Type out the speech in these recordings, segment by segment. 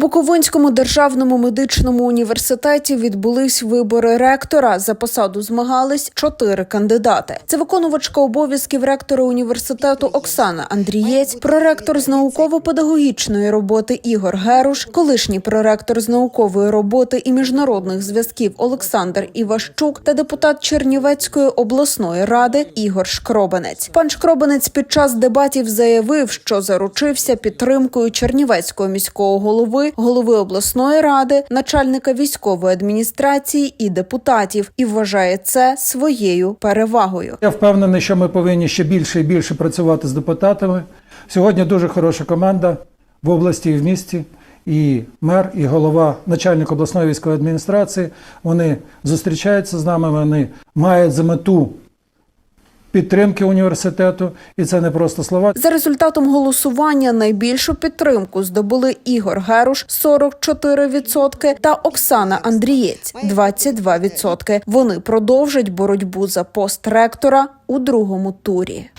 Буковинському державному медичному університеті відбулись вибори ректора. За посаду змагались чотири кандидати. Це виконувачка обов'язків ректора університету Оксана Андрієць, проректор з науково-педагогічної роботи Ігор Геруш, колишній проректор з наукової роботи і міжнародних зв'язків Олександр Іващук та депутат Чернівецької обласної ради Ігор Шкробанець. Пан Шкробанець під час дебатів заявив, що заручився підтримкою Чернівецького міського голови, голови обласної ради, начальника військової адміністрації і депутатів, і вважає це своєю перевагою. Я впевнений, що ми повинні ще більше і більше працювати з депутатами. Сьогодні дуже хороша команда в області і в місті. І мер, і голова, начальник обласної військової адміністрації. Вони зустрічаються з нами. Вони мають за мету підтримки університету, і це не просто слова. За результатом голосування найбільшу підтримку здобули Ігор Геруш 44% та Оксана Андрієць 22%. Вони продовжать боротьбу за пост ректора у другому турі.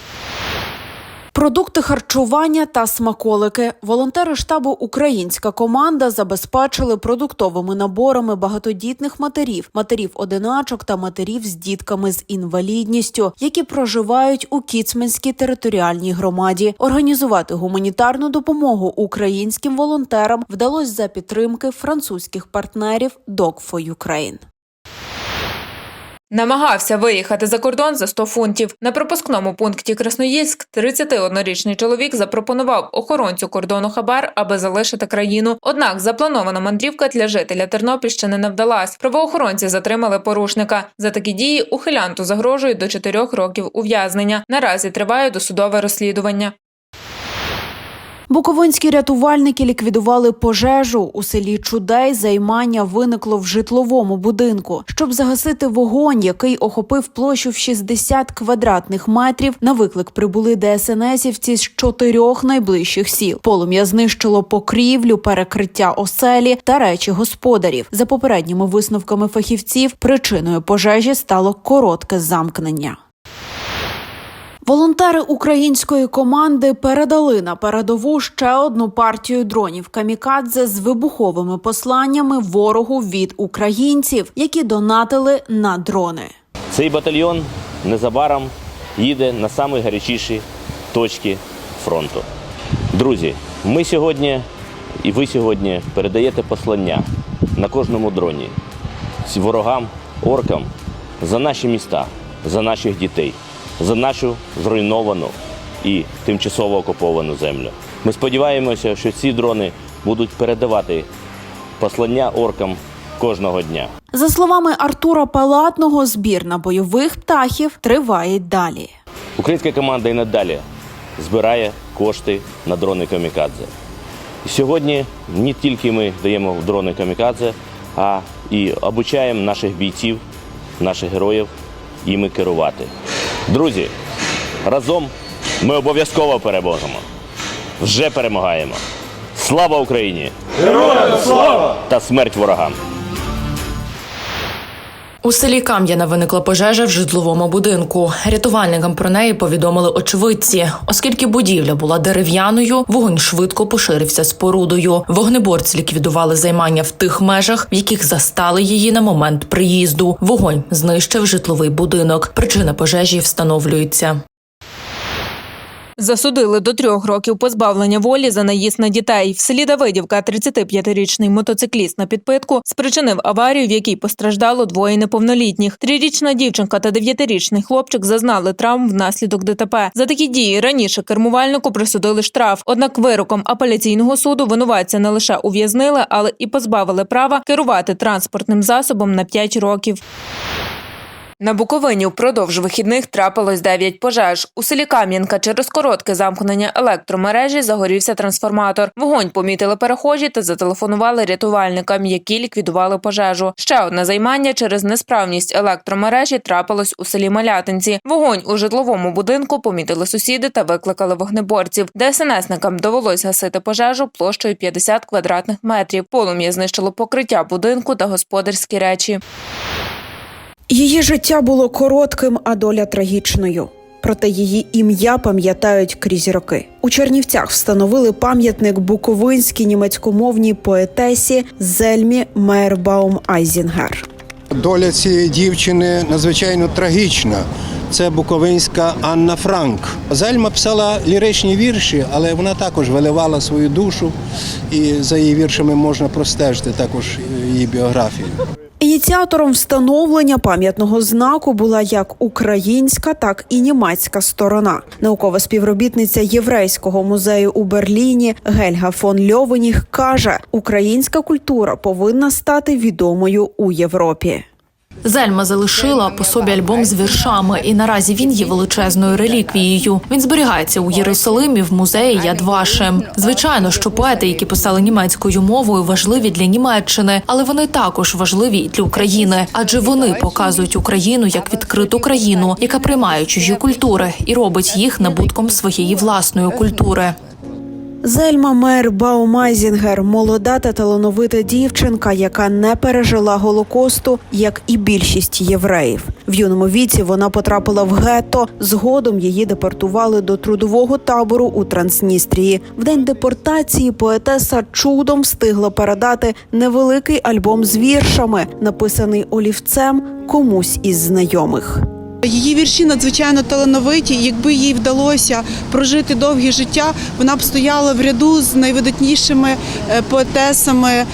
Продукти харчування та смаколики. Волонтери штабу Українська команда забезпечили продуктовими наборами багатодітних матерів, матерів одиначок та матерів з дітками з інвалідністю, які проживають у Кіцменській територіальній громаді. Організувати гуманітарну допомогу українським волонтерам вдалося за підтримки французьких партнерів Dog for Ukraine. Намагався виїхати за кордон за 100 фунтів. На пропускному пункті Красноїльськ 31-річний чоловік запропонував охоронцю кордону Хабар, аби залишити країну. Однак запланована мандрівка для жителя Тернопільщини не вдалась. Правоохоронці затримали порушника. За такі дії ухилянту загрожують до 4 років ув'язнення. Наразі триває досудове розслідування. Буковинські рятувальники ліквідували пожежу у селі Чудей. Займання виникло в житловому будинку. Щоб загасити вогонь, який охопив площу в 60 квадратних метрів. На виклик прибули ДСНСівці з чотирьох найближчих сіл. Полум'я знищило покрівлю, перекриття оселі та речі господарів. За попередніми висновками фахівців, причиною пожежі стало коротке замкнення. Волонтери української команди передали на передову ще одну партію дронів камікадзе з вибуховими посланнями ворогу від українців, які донатили на дрони. Цей батальйон незабаром їде на найгарячіші точки фронту. Друзі, ми сьогодні і ви сьогодні передаєте послання на кожному дроні ворогам, оркам за наші міста, за наших дітей, за нашу зруйновану і тимчасово окуповану землю. Ми сподіваємося, що ці дрони будуть передавати послання оркам кожного дня. За словами Артура Палатного, збір на бойових птахів триває далі. Українська команда і надалі збирає кошти на дрони камікадзе. Сьогодні не тільки ми даємо дрони камікадзе, а і обучаємо наших бійців, наших героїв іми керувати. Друзі, разом ми обов'язково переможемо. Вже перемагаємо. Слава Україні! Героям слава! Та смерть ворогам! У селі Кам'яна виникла пожежа в житловому будинку. Рятувальникам про неї повідомили очевидці. Оскільки будівля була дерев'яною, вогонь швидко поширився спорудою. Вогнеборці ліквідували займання в тих межах, в яких застали її на момент приїзду. Вогонь знищив житловий будинок. Причина пожежі встановлюється. Засудили до трьох років позбавлення волі за наїзд на дітей. В селі Давидівка 35-річний мотоцикліст на підпитку спричинив аварію, в якій постраждало двоє неповнолітніх. Трирічна дівчинка та дев'ятирічний хлопчик зазнали травм внаслідок ДТП. За такі дії раніше кермувальнику присудили штраф. Однак вироком апеляційного суду винуватця не лише ув'язнили, але і позбавили права керувати транспортним засобом на 5 років. На Буковині впродовж вихідних трапилось 9 пожеж. У селі Кам'янка через коротке замкнення електромережі загорівся трансформатор. Вогонь помітили перехожі та зателефонували рятувальникам, які ліквідували пожежу. Ще одне займання через несправність електромережі трапилось у селі Малятинці. Вогонь у житловому будинку помітили сусіди та викликали вогнеборців. ДСНСникам довелось гасити пожежу площею 50 квадратних метрів. Полум'я знищило покриття будинку та господарські речі. Її життя було коротким, а доля трагічною. проте її ім'я пам'ятають крізь роки. У Чернівцях встановили пам'ятник буковинській німецькомовній поетесі Зельмі Мейербаум Айзінгер. Доля цієї дівчини надзвичайно трагічна. Це буковинська Анна Франк. Зельма писала ліричні вірші, але вона також виливала свою душу, і за її віршами можна простежити також її біографію. Ініціатором встановлення пам'ятного знаку була як українська, так і німецька сторона. Наукова співробітниця єврейського музею у Берліні Гельга фон Льовеніг каже: українська культура повинна стати відомою у Європі. Зельма залишила по собі альбом з віршами, і наразі він є величезною реліквією. Він зберігається у Єрусалимі в музеї Яд Вашем. Звичайно, що поети, які писали німецькою мовою, важливі для Німеччини, але вони також важливі і для України, адже вони показують Україну як відкриту країну, яка приймає чужі культури і робить їх набутком своєї власної культури. Зельма Мер Баумайзінгер молода та талановита дівчинка, яка не пережила голокосту, як і більшість євреїв. В юному віці вона потрапила в гетто. Згодом її депортували до трудового табору у Трансністрії. В день депортації поетеса чудом встигла передати невеликий альбом з віршами, написаний олівцем комусь із знайомих. Її вірші надзвичайно талановиті. Якби їй вдалося прожити довге життя, вона б стояла в ряду з найвидатнішими е, поетесами е,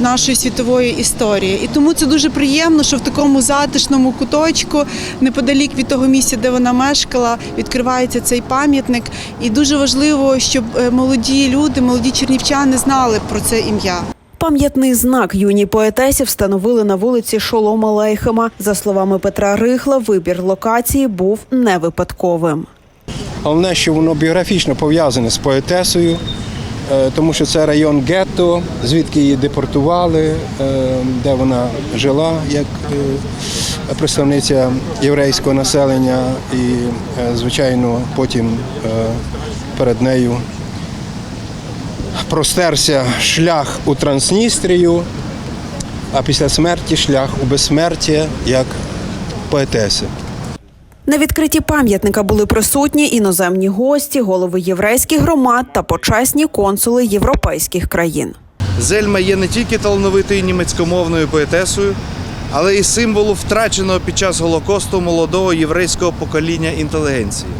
нашої світової історії. І тому це дуже приємно, що в такому затишному куточку, неподалік від того місця, де вона мешкала, відкривається цей пам'ятник. І дуже важливо, щоб е, молоді люди, молоді чернівчани знали про це ім'я. Пам'ятний знак юній поетесі встановили на вулиці Шолома Лейхема. За словами Петра Рихла, вибір локації був не випадковим. Головне, що воно біографічно пов'язане з поетесою, е, тому що це район гетто, звідки її депортували, е, де вона жила як е, представниця єврейського населення, і, звичайно, потім перед нею простерся шлях у Трансністрію, а після смерті шлях у безсмертя як поетеси. На відкритті пам'ятника були присутні іноземні гості, голови єврейських громад та почесні консули європейських країн. Зельма є не тільки талановитою німецькомовною поетесою, але й символом втраченого під час Голокосту молодого єврейського покоління інтелігенції.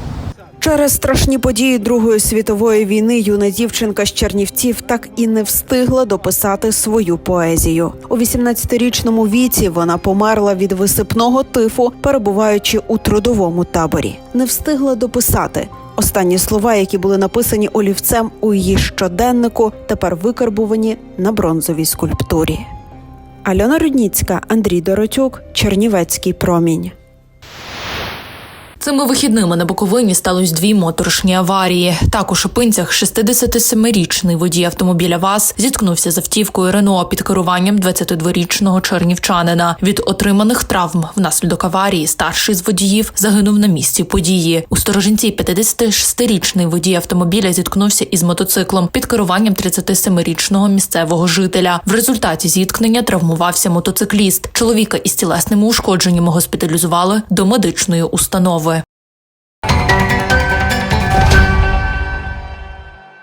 Через страшні події Другої світової війни юна дівчинка з Чернівців так і не встигла дописати свою поезію. У 18-річному віці вона померла від висипного тифу, перебуваючи у трудовому таборі. Не встигла дописати. Останні слова, які були написані олівцем у її щоденнику, тепер викарбувані на бронзовій скульптурі. Альона Рудніцька, Андрій Доротюк, Чернівецький промінь. Цими вихідними на Буковині сталося дві моторошні аварії. Так у Шипинцях 67-річний водій автомобіля ВАЗ зіткнувся з автівкою Рено під керуванням 22-річного чернівчанина. Від отриманих травм внаслідок аварії старший з водіїв загинув на місці події. У сторожинці 56-річний водій автомобіля зіткнувся із мотоциклом під керуванням 37-річного місцевого жителя. В результаті зіткнення травмувався мотоцикліст. Чоловіка із тілесними ушкодженнями госпіталізували до медичної установи. Thank you.